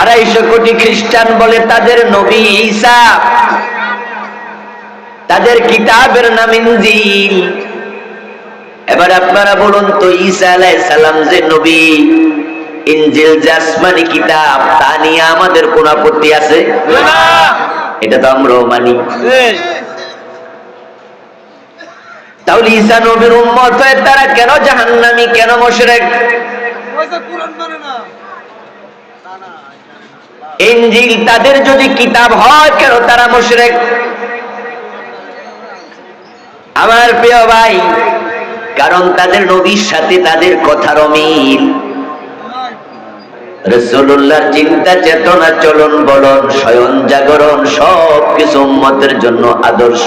আড়াইশো কোটি খ্রিস্টান বলে তাদের নবী ঈসা। তাদের কিতাবের নাম ইনজিল। এবার আপনারা বলুন তো, ঈসা আলাইহিস সালাম যে নবী, ইনজিল যে আসমানি কিতাব, তা নিয়ে আমাদের কোন আপত্তি আছে? এটা তো আমরাও মানি। তাহলে ঈসা নবীর উম্মত হয়ে তারা কেন জাহান্নামী, কেন মুশরিক? ইনজিল তাদের যদি কিতাব হয়, কেন তারা মুশরিক? আমার প্রিয় ভাই, কারণ তাদের নবীর সাথে তাদের কথার অমিল। রসুল্লাহর চিন্তা, চেতনা, চলন বলন স্বয়ং জাগরণ, সব কিছু উম্মতের জন্য আদর্শ।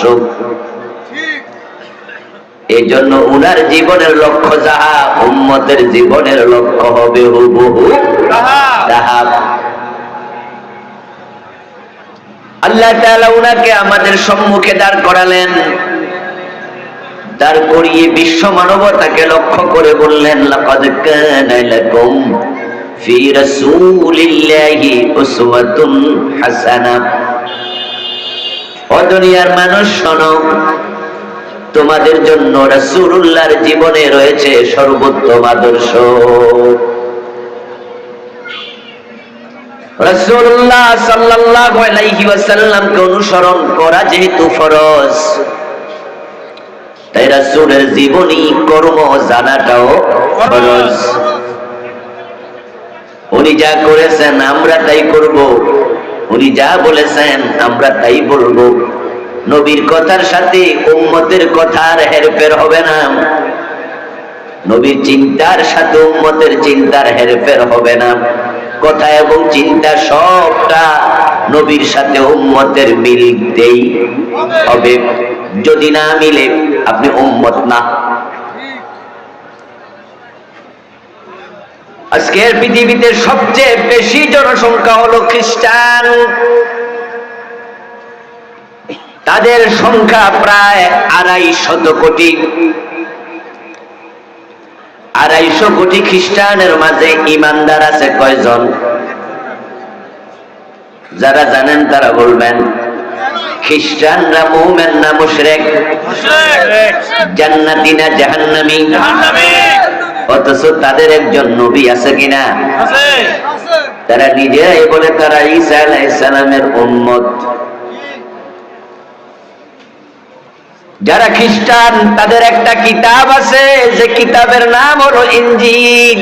এই জন্য উনার জীবনের লক্ষ্য যাহা, উম্মতের জীবনের লক্ষ্য হবে হুবহু তাহা আল্লাহ উনাকে আমাদের সম্মুখে দাঁড় করালেন। দাঁড় করিয়ে বিশ্ব মানবতাকে লক্ষ্য করে বললেন দুনিয়ার মানুষ, শোনো, তোমাদের জন্য রাসূলুল্লাহর জীবনে রয়েছে সর্বোত্তম আদর্শ। অনুসরণ করা যেহেতু ফরজ। তাই জীবনী, কর্ম জানাটাও ফরজ। উনি যা করেছেন, আমরা তাই করব। উনি যা বলেছেন, আমরা তাই বলব। নবীর কথার সাথে উম্মতের কথার হেরফের হবে না। নবীর চিন্তার সাথে উম্মতের চিন্তার হেরফের হবে না। কথা এবং চিন্তা সবটা নবীর সাথে উম্মতের মিলতেই হবে। যদি না মিলে, আপনি উম্মত না। আজকের পৃথিবীতে সবচেয়ে বেশি জনসংখ্যা হলো খ্রিস্টান। তাদের সংখ্যা প্রায় আড়াই শত কোটি। আড়াইশো কোটি খ্রিস্টানের মাঝে ইমানদার আছে কয়জন? যারা জানেন তারা বলবেন খ্রিস্টানরা মুমেন না মুশরেক? জান্নাতি না জাহান্নামী? অথচ তাদের একজন নবী আছে কিনা? তারা নিজেরাই বলে তারা ঈসা আলাইহিস সালামের উম্মত। যারা খ্রিস্টান তাদের একটা কিতাব আছে যে কিতাবের নাম হলো ইনজিল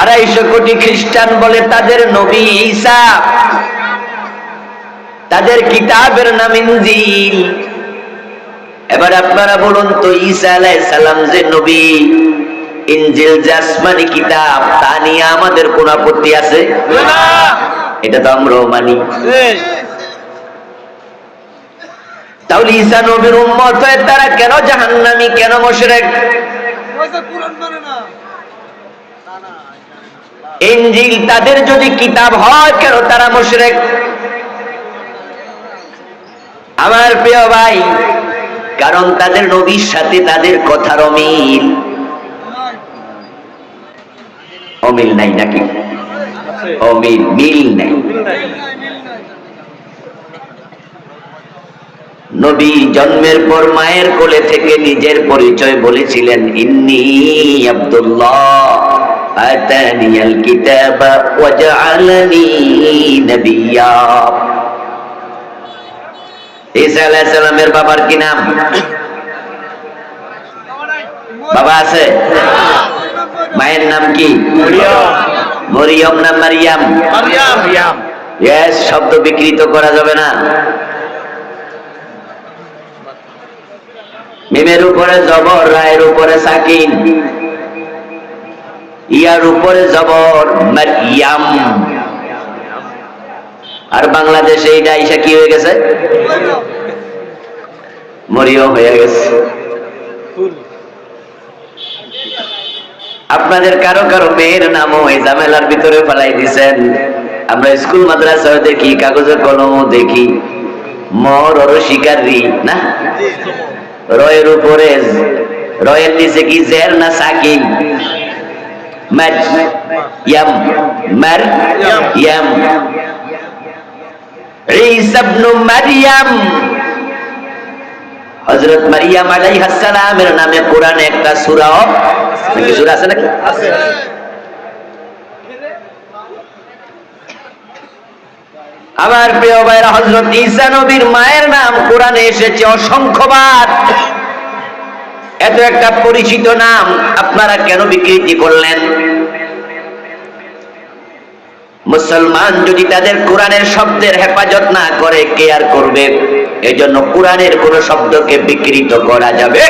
আড়াইশো কোটি খ্রিস্টান বলে তাদের নবী ঈসা। তাদের কিতাবের নাম ইনজিল এবার আপনারা বলুন তো ঈসা আলাই সালাম যে নবী ইনজিল যে আসমানি কিতাব তা নিয়ে আমাদের কোন আপত্তি আছে? এটা তো আমরাও মানি। তাহলে ঈসা নবীর উম্মত হয়ে তারা কেন জাহান্নামী কেন মুশরিক? ইনজিল তাদের যদি কিতাব হয় কেন তারা মুশরিক? আমার প্রিয় ভাই কারণ তাদের নবীর সাথে তাদের কথার অমিল। অমিল নাই নাকি? অমিল মিল নাই। নবী জন্মের পর মায়ের কোলে থেকে নিজের পরিচয় বলেছিলেন ইন্নি আব্দুল্লাহ আতানিয়াল কিতাব ওয়াজআলানি নবিয়্যা ঈসা আলাইহিস সালামের বাবার কি নাম? বাবা আছে? মায়ের নাম কি? মরিয়ম। না মারিয়াম? শব্দ বিকৃত করা যাবে না। মিমের উপরে জবর, রায়ের উপরে সাকিন। ইয়ার উপরে জবর, মারিয়াম। আর বাংলাদেশে এইটা আইসা কি হয়ে গেছে? মরিয়ম হয়ে গেছে। আপনাদের কারও কারও মেয়ের নামও এই ঝামেলার ভিতরে ফেলাই দিছেন। আমরা স্কুল, মাদ্রাসায় দেখি, কাগজে কলমও দেখি। মর শিকারি, না? রয়ের উপরে, রয়ের নিচে কি জের না সাকিন মারইয়াম মারইয়াম ঈসা ইবনে মারইয়াম হযরত মারিয়াম আলাইহিস সালামের নামে কোরআনে একটা সূরা, নাকি সূরা আছে নাকি? আছে। আমার প্রিয় ভাইরা, হযরত ঈসা নবীর মায়ের নাম কোরআনে এসেছে অসংখ্যবার। এত একটা পরিচিত নাম আপনারা কেন বিকৃতি করলেন? মুসলমান যদি তাদের কোরআনের শব্দের হেফাজত না করে, কে আর করবে? জন্য কোরআনের কোন শব্দকে বিকৃত করা যাবে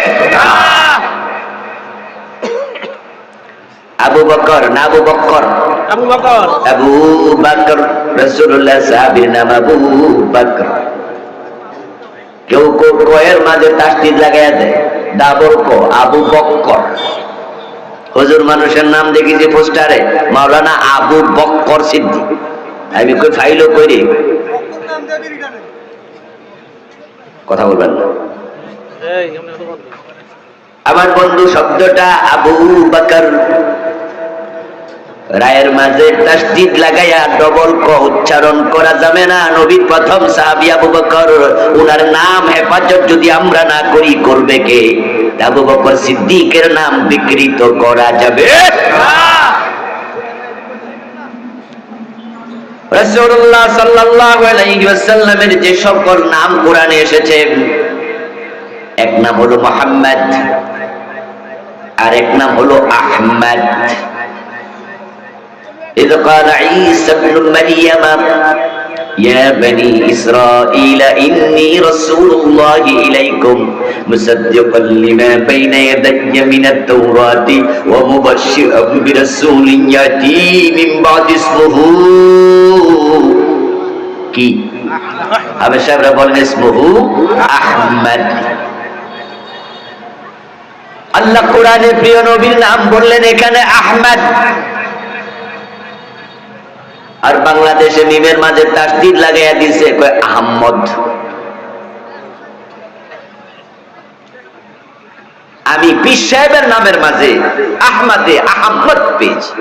আবু বকর না, আবু বকর আবু বকর। আবু বকর রাসূলুল্লাহ সাহাবীর নাম আবু বকর। কেউ কেউ কয়ের মাঝে তাসদিদ লাগাইয়া দেয় ডাবল ক আবু বক্কর। হুজুর মানুষের নাম দেখি যে পোস্টারে মাওলানা আবু বক্কর সিদ্দিক। আমি কই ফাইলও করি। কথা বলবেন না। আমার বন্ধু শব্দটা আবু বকর। রায়ের মাঝে তাসদিদ লাগাইয়া ডবল ক উচ্চারণ করা যাবে না। নবীর প্রথম সাহাবী আবু বকর, উনার নাম হেফাজত যদি আমরা না করি, করবে কে? আবু বকর সিদ্দিকের নাম বিকৃত করা যাবে। রাসূলুল্লাহ সাল্লাল্লাহু আলাইহি ওয়াসাল্লামের যে সকল নাম কোরআনে এসেছে, এক নাম হলো মোহাম্মদ আর এক নাম হলো আহমদ। إذ قال عيسى ابن مريم يا بني إسرائيل إني رسول الله إليكم مصدقا لما بين يدي من التوراة ومبشرا برسول يأتي من بعد اسمه কি আবে সাহেবরা বলেন ইসমুহু আহমদ আল্লাহ কোরআনে প্রিয় নবীর নাম বললেন এখানে আহমদ আর বাংলাদেশে মিমের মাঝে তাসদিদ লাগাইয়া দিছে, কয় আহমদ আমি পীর সাহেবের নামের মাঝে আহমদে আহমদ পেয়েছি।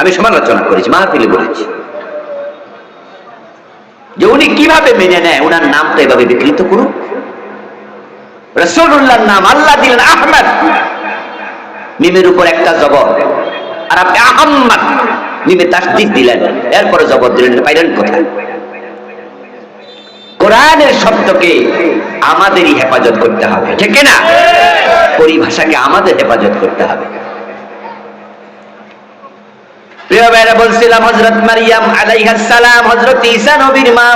আমি সমালোচনা করেছি, মাহফিলে বলেছি। যে উনি কীভাবে মেনে নেয় ওনার নামটা এভাবে বিকৃত করুন। রসুল্লাহর নাম, আল্লাহ দিলেন আহমদ মিমের উপর একটা জবর আর আপনি আহম্মদ। মিমে তাসদিদ দিলেন। এরপরে জবর দিলেন, পাইলেন কোথায়? কোরআনের শব্দকে আমাদেরই হেফাজত করতে হবে, ঠিক না পরিভাষাকে আমাদের হেফাজত করতে হবে। প্রিয় ভাইরা, বলছিলাম হজরত মারিয়াম সালাম হজরত নবীর মা,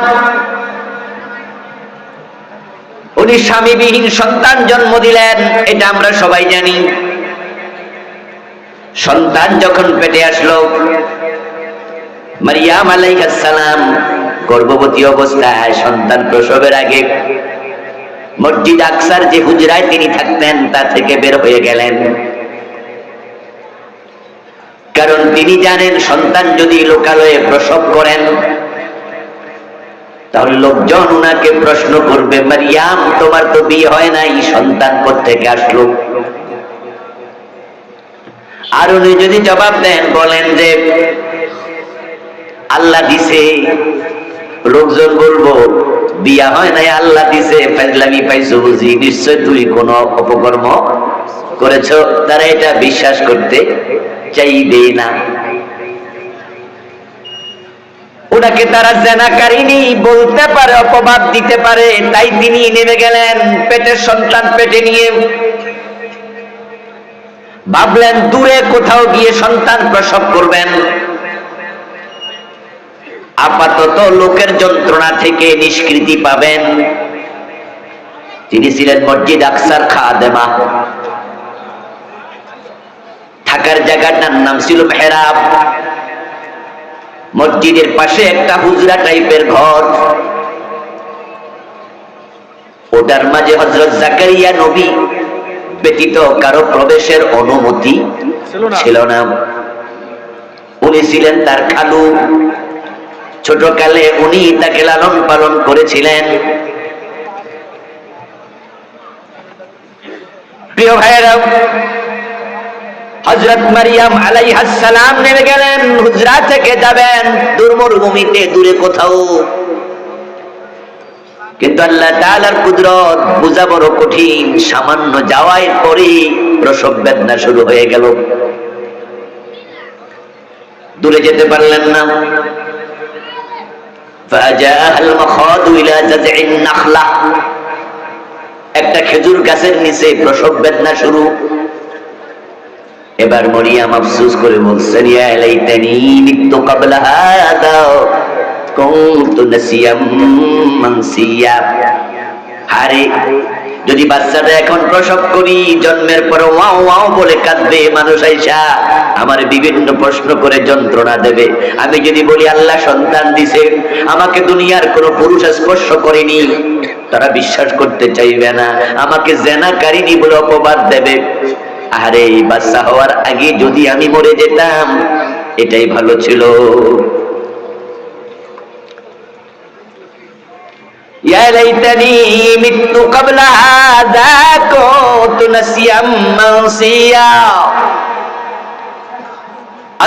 উনি স্বামীবিহীন সন্তান জন্ম দিলেন, এটা আমরা সবাই জানি। সন্তান যখন পেটে আসলো মারিয়াম আলাইহাস গর্ভবতী অবস্থায় সন্তান প্রসবের আগে মসজিদ আকসার যে হুজরায় তিনি থাকতেন, তা থেকে বের হয়ে গেলেন। কারণ তিনি জানেন সন্তান যদি লোকালয়ে প্রসব করেন, তাহলে লোকজন উনাকে প্রশ্ন করবে, মারিয়াম, তোমার তো বিয়ে হয় নাই, সন্তান থেকে আসলো? আর উনি যদি জবাব দেন, বলেন যে আল্লাহ দিছে। লোকজন বলব, বিয়া হয় নাই, আল্লাহ দিছে। ফাজলামি পাইছো বুঝি? নিশ্চয় তুই কোন অপকর্ম করেছ? তারা এটা বিশ্বাস করতে চাইবে না। ওনাকে তারা জেনাকারিনী বলতে পারে, অপবাদ দিতে পারে, তাই তিনি নেমে গেলেন পেটের সন্তান পেটে নিয়ে। ভাবলেন, দূরে কোথাও গিয়ে সন্তান প্রসব করবেন। আপাতত লোকের যন্ত্রণা থেকে নিষ্কৃতি পাবেন। তিনি ছিলেন মসজিদ আকসার খাদেমা। থাকার জায়গাটার নাম ছিল মেহরাব। মসজিদের পাশে একটা হুজরা টাইপের ঘর। ওটার মাঝে হজরত জাকারিয়া নবী ব্যতীত কারও প্রবেশের অনুমতি ছিল না। ছিল না। উনি ছিলেন তার খালু। ছোটকালে উনি তাকে লালন পালন করেছিলেন। প্রিয় ভাইয়েরা হজরত মারিয়াম আলাইহাস সালাম নেমে গেলেন, হুজরা থেকে যাবেন দূর মরুভূমিতে দূরে কোথাও। কিন্তু আল্লাহ তাআলার কুদরত বোঝা বড় কঠিন, সামান্য যাওয়ার পরে প্রসব বেদনা শুরু হয়ে গেল। দূরে যেতে পারলেন না। একটা খেজুর গাছের নিচে প্রসব বেদনা শুরু। এবার মরিয়াম আফসুস করে বলছেন হারে যদি বাচ্চাটা এখন প্রসব করি, জন্মের পর ওয়াও ওয়াও বলে কাঁদবে মানুষ আইসা, আমার বিভিন্ন প্রশ্ন করে যন্ত্রণা দেবে। আমি যদি বলি, আল্লাহ সন্তান দিছে, আমাকে দুনিয়ার কোনো পুরুষ স্পর্শ করেনি। তারা বিশ্বাস করতে চাইবে না। আমাকে জেনাকারিনী বলে অপবাদ দেবে। আরে বাচ্চা হওয়ার আগে যদি আমি মরে যেতাম, এটাই ভালো ছিল। يا ليتني مت قبل هذا كنت نسيا منسيا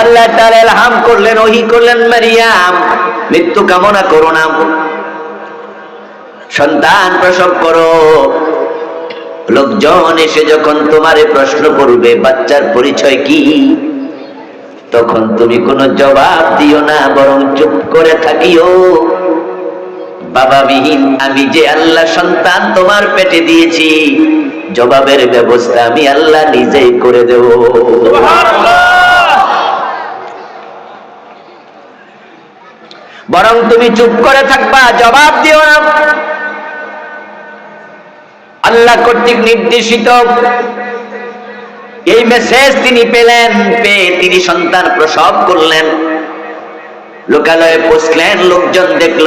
আল্লাহ তাআলা ইলহাম করলেন ওহি করলেন মারিয়াম মৃত্যু কামনা করো না সন্তান প্রসব করো লোকজন এসে যখন তোমারে প্রশ্ন করবে বাচ্চার পরিচয় কি তখন তুমি কোনো জবাব দিও না বরং চুপ করে থাকিও বাবাবিহীন, আমি যে আল্লাহ সন্তান তোমার পেটে দিয়েছি, জবাবের ব্যবস্থা আমি আল্লাহ নিজেই করে দেব। বরং তুমি চুপ করে থাকবা, জবাব দিও না। আল্লাহ কর্তৃক নির্দেশিত, এই মেসেজ তিনি পেলেন, পেয়ে তিনি সন্তান প্রসব করলেন। লোকালয়ে পৌঁছলেন লোকজন দেখল।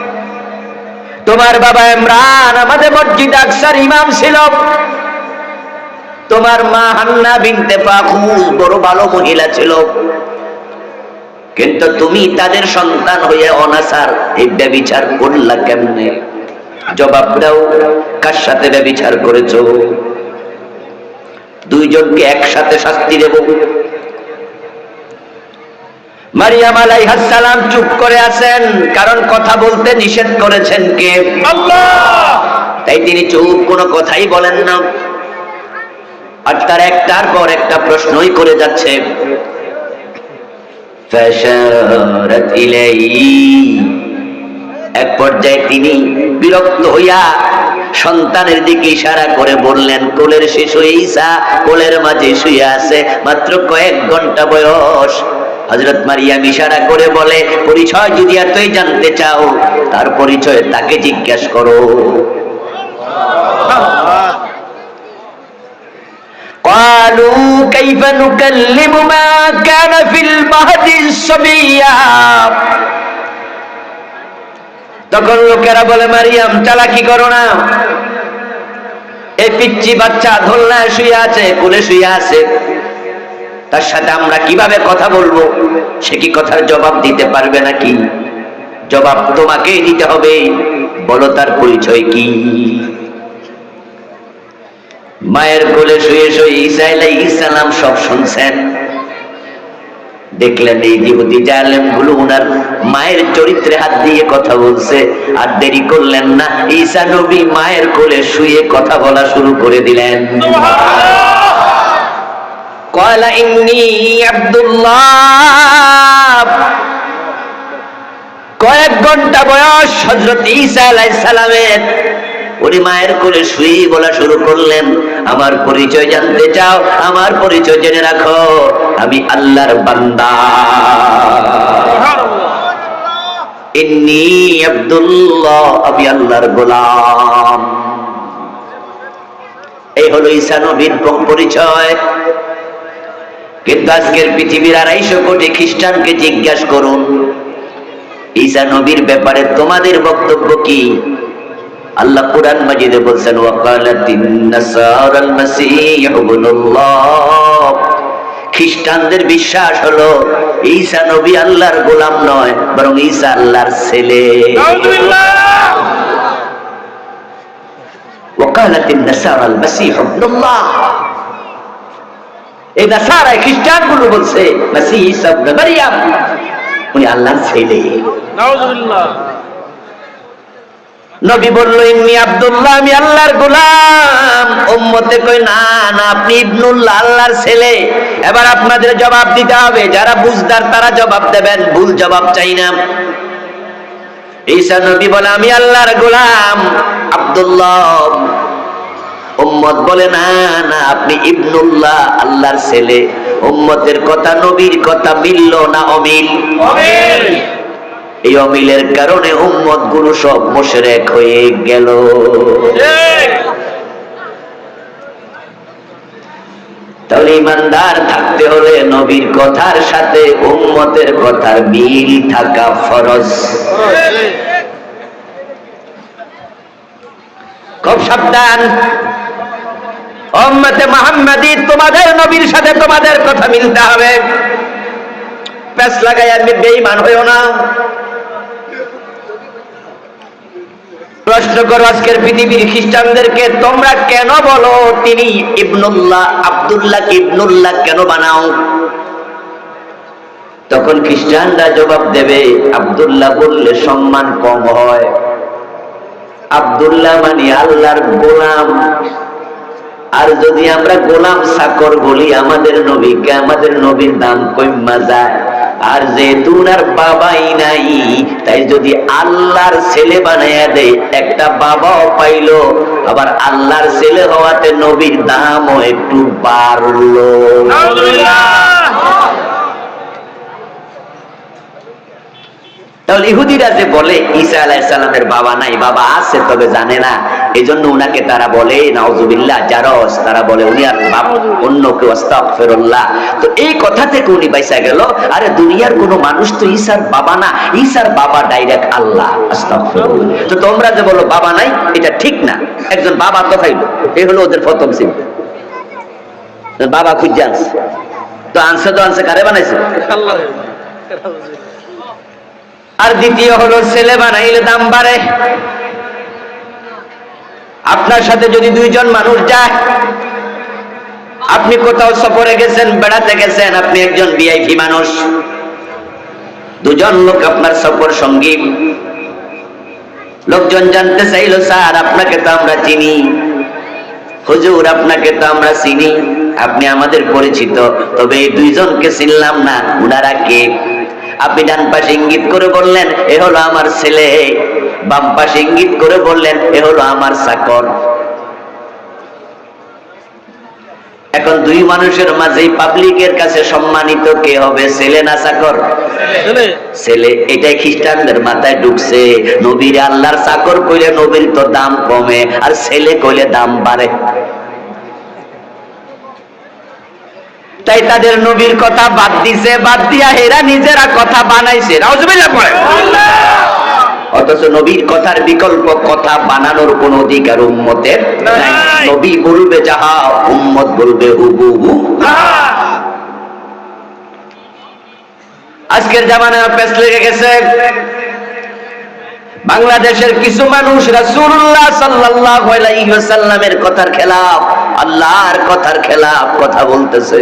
তোমার বাবা ইমরান, আমাদের মসজিদ আকসার ইমাম ছিল। তোমার মা হান্না বিনতে ফাখুজ বড় ভালো মহিলা ছিল। কিন্তু তুমি তাদের সন্তান হয়ে অনাসার, এই ব্যবিচার করলা কেমনে? জবাব দাও, কার সাথে ব্যবিচার করেছ? দুইজনকে একসাথে শাস্তি দেব। মারিয়াম আলাইহাস সালাম চুপ করে আছেন কারণ কথা বলতে নিষেধ করেছেন কে? তাই তিনি চুপ কোনো কথাই বলেন না। আর তার একটার পর একটা প্রশ্নই করে যাচ্ছে। এক পর্যায়ে তিনি বিরক্ত হইয়া সন্তানের দিকে ইশারা করে বললেন কোলের শিশু ইসা কোলের মাঝে শুয়ে আছে মাত্র কয়েক ঘণ্টা বয়স। হজরত মারিয়াম ইশারা করে বলে পরিচয় যদি এতই জানতে চাও তার পরিচয় তাকে জিজ্ঞাসা করো قالوا كيف نكلم ما كان في المهد صبيا তখন লোকেরা বলে মারিয়াম চালাকি করো না এই পিচ্ছি বাচ্চা ধোলনায় শুয়ে আছে কোলে শুয়ে আছে তার সাথে আমরা কীভাবে কথা বলব? সে কি কথার জবাব দিতে পারবে নাকি? জবাব তোমাকেই দিতে হবে। বলো তার পরিচয় কি? মায়ের কোলে শুয়ে শুয়ে ঈসা আলাইহিস সালাম সব শুনছেন। দেখলেন এই ইহুদি জালেমগুলো উনার মায়ের চরিত্রে হাত দিয়ে কথা বলছে। আর দেরি করলেন না, ঈসা নবী মায়ের কোলে শুয়ে কথা বলা শুরু করে দিলেন। قال إني عبد الله কয়েক ঘন্টা বয়স হজরত ঈসা আলাইহিস সালামের উনি মায়ের কোলে শুয়ে বলা শুরু করলেন আমার পরিচয় জানতে চাও আমার পরিচয় জেনে রাখো আমি আল্লাহর বান্দা ইন্নি আব্দুল্লাহ আমি আল্লাহর গোলাম এই হলো ঈসা নবীর পরিচয় কিন্তু আজকের পৃথিবীর আড়াইশো কোটি খ্রিস্টানকে জিজ্ঞাসা করুন ঈসা নবীর ব্যাপারে তোমাদের বক্তব্য কি? আল্লাহ কুরআন মাজিদে বলছেন ওয়াকালাতিন নাসারাল মাসীহ ইবনুল্লাহ। খ্রিস্টানদের বিশ্বাস হলো ঈসা নবী আল্লাহর গোলাম নয় বরং ঈসা আল্লাহর ছেলে। ওয়াকালাতিন নাসারাল মাসীহ ইবনুল্লাহ। এই নাসারা খ্রিস্টানগুলো বলছে উনি আল্লাহর ছেলে। নবী বলল ইন্নি আব্দুল্লাহ আমি আল্লাহর গোলাম। উম্মতে কই না না আপনি ইবনুল্লাহ আল্লাহর ছেলে। এবার আপনাদের জবাব দিতে হবে যারা বুঝদার তারা জবাব দেবেন ভুল জবাব চাই না। ঈসা নবী বলে আমি আল্লাহর গোলাম আব্দুল্লাহ। উম্মত বলে না না আপনি ইবনুল্লাহ আল্লাহর ছেলে। উম্মতের কথা নবীর কথা মিলল না অমিল? আমিন এই অমিলের কারণে উম্মতগুলো সব মোশরেক হয়ে গেল। ঠিক তাহলে ইমানদার থাকতে হলে নবীর কথার সাথে উম্মতের কথার মিল থাকা ফরজ। খুব সাবধান। তোমাদের নবীর সাথে তোমাদের কথা মিলতে হবে। প্যাস লাগাই আমি বেঈমান হইও না। প্রশ্ন করো, আজকের পৃথিবীর খ্রিস্টানদেরকে তোমরা কেন বলো, তিনি ইবনুল্লাহ আব্দুল্লাহ ইবনুল্লাহ কেন বানাও? তখন খ্রিস্টানরা জবাব দেবে, আব্দুল্লাহ বললে সম্মান কম হয়। আব্দুল্লাহ মানে আল্লাহর গোলাম। আর যদি আমরা গোলাম সাকর বলি, আমাদের নবীকে, আমাদের নবীর দাম কইম্মা যায়। আর যেহেতু উনার বাবাই নাই, তাই যদি আল্লাহর ছেলে বানাইয়া দেয়, একটা বাবাও পাইল, আবার আল্লাহর ছেলে হওয়াতে নবীর দামও একটু বাড়লো। তাহলে ইহুদিরা যে বলে, ঈসা আলাইসাল্লামের বাবা নাই, বাবা আছে তবে জানে না। এই জন্য উনাকে তারা বলে, নাউজুবিল্লাহ, জারস। তারা বলে, উনি আর বাপ অন্য কেউ, আস্তাগফিরুল্লাহ। তো এই কথা থেকে উনি বাইসা গেল, আরে, দুনিয়ার কোনো মানুষ তো ঈসার বাবা না, ঈসার বাবা ডাইরেক্ট আল্লাহ, আস্তাগফিরুল্লাহ। তো তোমরা যে বলো, বাবা নাই, এটা ঠিক না। একজন বাবা তো খাইলো এই হলো ওদের প্রথম চিন্তা বাবা খুঁজে আনছে। তো আনছে তো আনছে, কারে বানাইছে? আল্লাহ। আর দ্বিতীয় হলো ছেলে বানাইলে দাম বাড়ে। আপনার সাথে যদি দুইজন মানুষ যায়, আপনি কোথাও সফরে গেছেন, বেড়াতে গেছেন, আপনি একজন ভিআইপি মানুষ। দুজন লোক আপনার সফর সঙ্গী। লোকজন জানতে চাইলো, স্যার, আপনাকে তো আমরা চিনি। হুজুর, আপনাকে তো আমরা চিনি। আপনি আমাদের পরিচিত, তবে এই দুইজনকে চিনলাম না। উনারা কে? আপনি ডান পাশে ইঙ্গিত করে বললেন এ হলো আমার ছেলে। বাম পাশে ইঙ্গিত করে বললেন এ হলো আমার চাকর। এখন দুই মানুষের মাঝে পাবলিকের কাছে সম্মানিত কে হবে ছেলে না চাকর? ছেলে। এটাই খ্রিস্টানদের মাথায় ঢুকছে। নবীর আল্লাহর চাকর কইলে নবীর তো দাম কমে আর ছেলে কইলে দাম বাড়ে। তাই তাদের নবীর কথা বাদ দিছে বাদ দিয়া এরা নিজেরা কথা বানাইছে। নাউজুবিল্লাহ পড়ে। অথচ নবীর কথার বিকল্প কথা বানানোর কোন অধিকার উম্মতের। নবী বলবে যাহা উম্মত বলবে হুবহু। আজকের জামানায় পেস লেগে গেছে বাংলাদেশের কিছু মানুষ রাসূলুল্লাহ সাল্লাল্লাহু আলাইহি ওয়াসাল্লামের কথার খেলাফ আল্লাহর কথার খেলাফ কথা বলতেছে।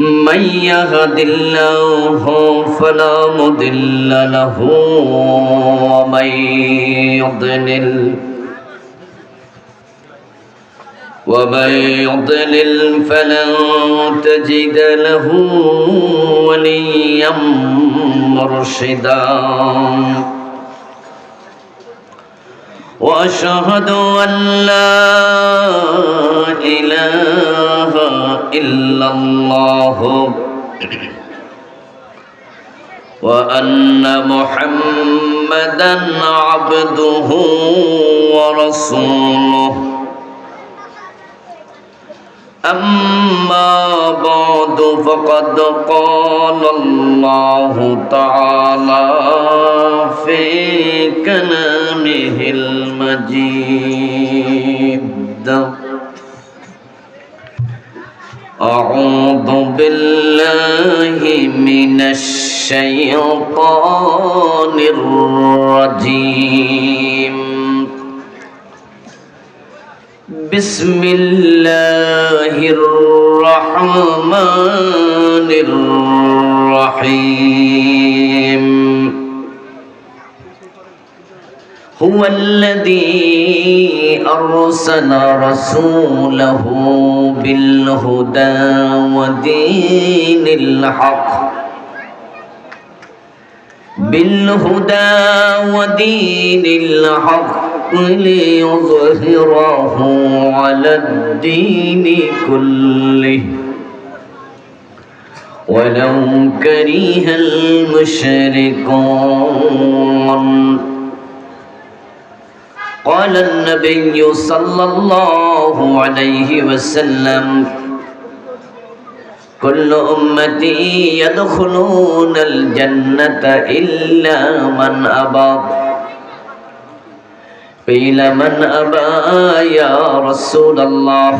من يهد الله فلا مضل له ومن يضلل ومن يضلل فلن تجد له وليا مرشدا وأشهد أن لا إله إلا الله. وأن محمدا عبده ورسوله. أما بعد فقد قال الله تعالى في كلامه المجيد. أعوذ بالله من الشيطان الرجيم. بسم الله الرحمن الرحيم. هو الذي أرسل رسوله بالهدى ودين الحق. بالهدى ودين الحق. ليظهره على الدين كله. ولو كره المشركون. قال النبي صلى الله عليه وسلم كل أمتي يدخلون الجنة إلا من أبى قيل من أبى يا رسول الله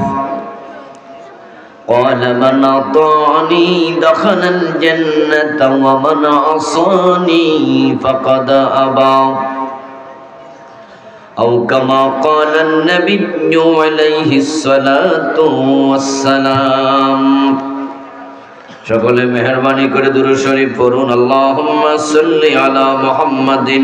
قال من أطاعني دخل الجنة ومن عصاني فقد أبى أو كما قال النبي عليه الصلاة والسلام সকলে মেহরবানি করে দুরু শরীফ পড়ুন আল্লাহুম্মা সাল্লি আলা মুহাম্মাদিন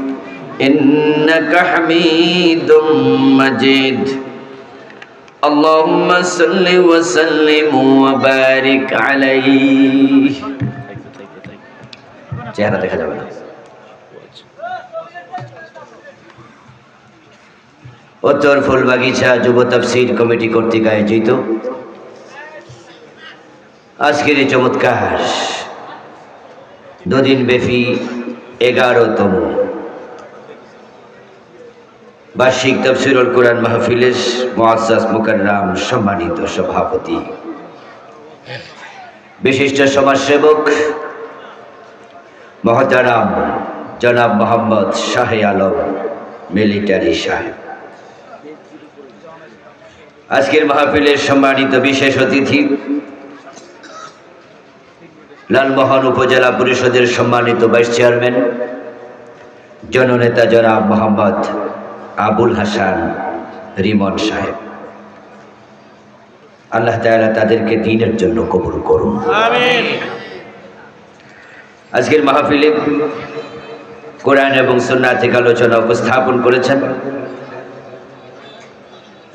إنك حميد مجيد اللهم صل وسلم وبارك عليه চেহারা দেখা যাবে না উত্তর ফুলবাগিচা যুব তফসিল কমিটি কর্তৃক আয়োজিত আজকের এই চমৎকার দুদিন ব্যাপী এগারোতম বার্ষিক তফসিরুল কোরআন মাহফিলের মোয়াসাস মুকাররাম সম্মানিত সভাপতি। বিশিষ্ট সমাজসেবক মহতারাম জনাব মোহাম্মদ শাহে আলম, মিলিটারি সাহেব। আজকের মাহফিলের সম্মানিত বিশেষ অতিথি লালমোহন উপজেলা পরিষদের সম্মানিত ভাইস চেয়ারম্যান, জননেতা জনাব মোহাম্মদ আবুল হাসান রিমন সাহেব। আল্লাহ তাআলা তাদেরকে দিনের জন্য কবুল করুন। আজকের মাহফিলে কোরআন এবং সুন্নাহ থেকে আলোচনা উপস্থাপন করেছেন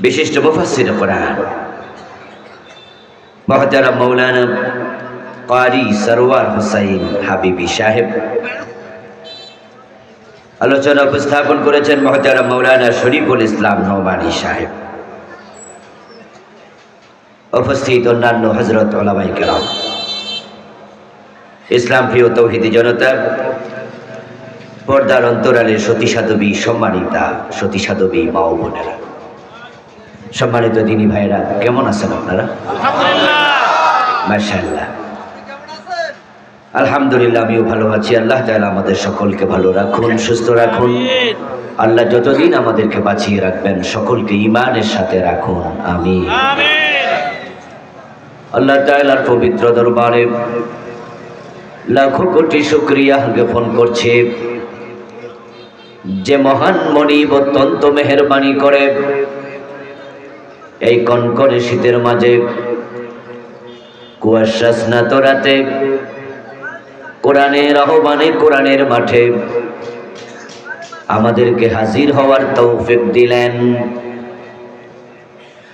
বিশিষ্ট মুফাসসির কোরআন মহতারা মৌলানা কারি সরওয়ার হুসাইন হাবিবি সাহেব। আলোচনা উপস্থাপন করেছেন মহতারা মৌলানা শরীফুল ইসলাম নোমানি সাহেব। উপস্থিত অন্যান্য হজরত ওলামাই কেরাম। ইসলাম প্রিয় তৌহিদি জনতা পর্দার অন্তরালের সতী সাধবী সম্মানিতা সতী সাধবী মা ও বোনেরা। সম্মানিত দিনী ভাইরা কেমন আছেন আপনারা? মার্শাল্লাহ আলহামদুলিল্লাহ, আমিও ভালো আছি। আল্লাহ তাআলা আমাদের সকলকে ভালো রাখুন, সুস্থ রাখুন। আল্লাহ যতদিন আমাদেরকে বাঁচিয়ে রাখবেন, সকলকে ইমানের সাথে রাখুন। আমি আল্লাহ তাআলার পবিত্র দরবারে লাখো কোটি শুক্রিয়া জ্ঞাপন করছে। যে মহান মনিব অত্যন্ত মেহরবানি করে এই কনকনে শীতের মাঝে কুয়াশা স্নাত রাতে কোরআনের আহ্বানে কোরআনের মাঠে। আমাদেরকে হাজির হওয়ার তৌফিক দিলেন।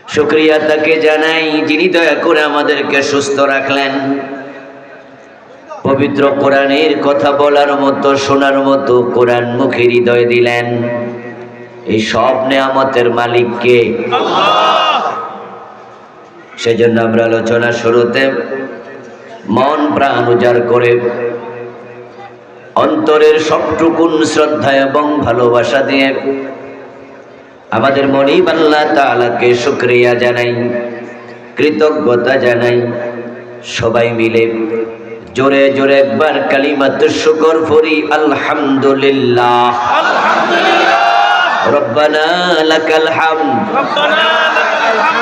শুক্রিয়া তাকে জানাই যিনি দয়া করে আমাদেরকে সুস্থ রাখলেন। পবিত্র কোরআনের কথা বলার মতো শোনার মতো কোরআন মুখে হৃদয় দিলেন। এই সব নেয়ামতের মালিককে। সেজন্য আমরা আলোচনা শুরুতে মন প্রাণ উজাড় করে। অন্তরের সবটুকুন শ্রদ্ধা এবং ভালোবাসা দিয়ে আমাদের মনিব আল্লাহ তাআলাকে শুক্রিয়া জানাই কৃতজ্ঞতা জানাই সবাই মিলে জোরে জোরে একবার কালিমাত শুকর ফরি আলহামদুলিল্লাহ। রব্বানা লাকাল হামদ। রব্বানা লাকাল হামদ।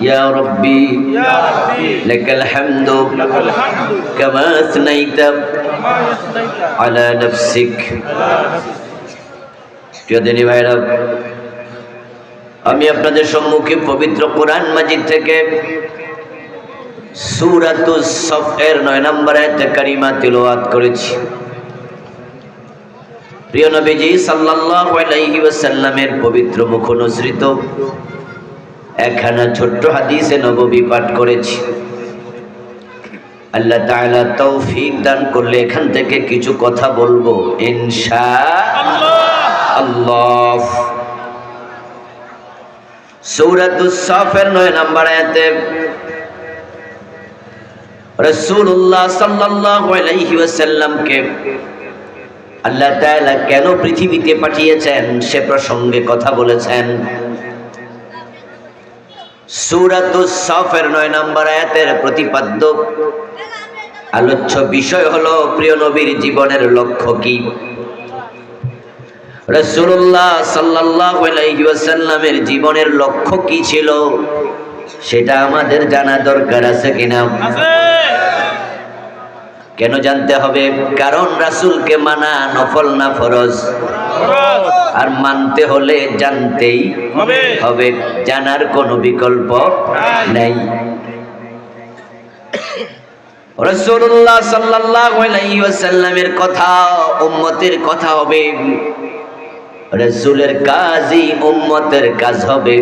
يا ربي لك الحمد كما أثنيت على نفسك প্রিয় দিনী ভাইরা আমি আপনাদের সম্মুখে পবিত্র কোরআন মাজিদ থেকে সুরাতুস সফের নয় নম্বর আয়াতে কারিমা তিলাওয়াত করেছি প্রিয় নবীজি সাল্লাল্লাহু আলাইহি ওয়াসাল্লামের পবিত্র মুখ অনুসৃত একখানা ছোট্ট হাদিসে নববী পাঠ করেছি। আল্লাহ তাআলা তৌফিক দান করলে এখান থেকে কিছু কথা বলব। ইনশা আল্লাহ। সূরাতুস সাফের নয় নম্বর আয়াতে রাসূলুল্লাহ সাল্লাল্লাহু আলাইহি ওয়াসাল্লামকে আল্লাহ তাআলা কেন পৃথিবীতে পাঠিয়েছেন সে প্রসঙ্গে কথা বলেছেন। সূরাতুস সাফের নয় নম্বর আয়াতের প্রতিপাদ্য। আলোচ্য বিষয় হলো, প্রিয় নবীর জীবনের লক্ষ্য কি? রসুল্লাহ সাল্লাহামের জীবনের লক্ষ্য কি ছিল? সেটা আমাদের জানা দরকার আছে কিনা? কেন জানতে হবে? কারণ রাসূলকে মানা নফল না ফরজ। আর মানতে হলে জানতেই হবে। জানার কোনো বিকল্প নেই। আলাইহি ওয়াসাল্লামের কথা উম্মতের কথা হবে। রাসূলের কাজই উম্মতের কাজ হবে।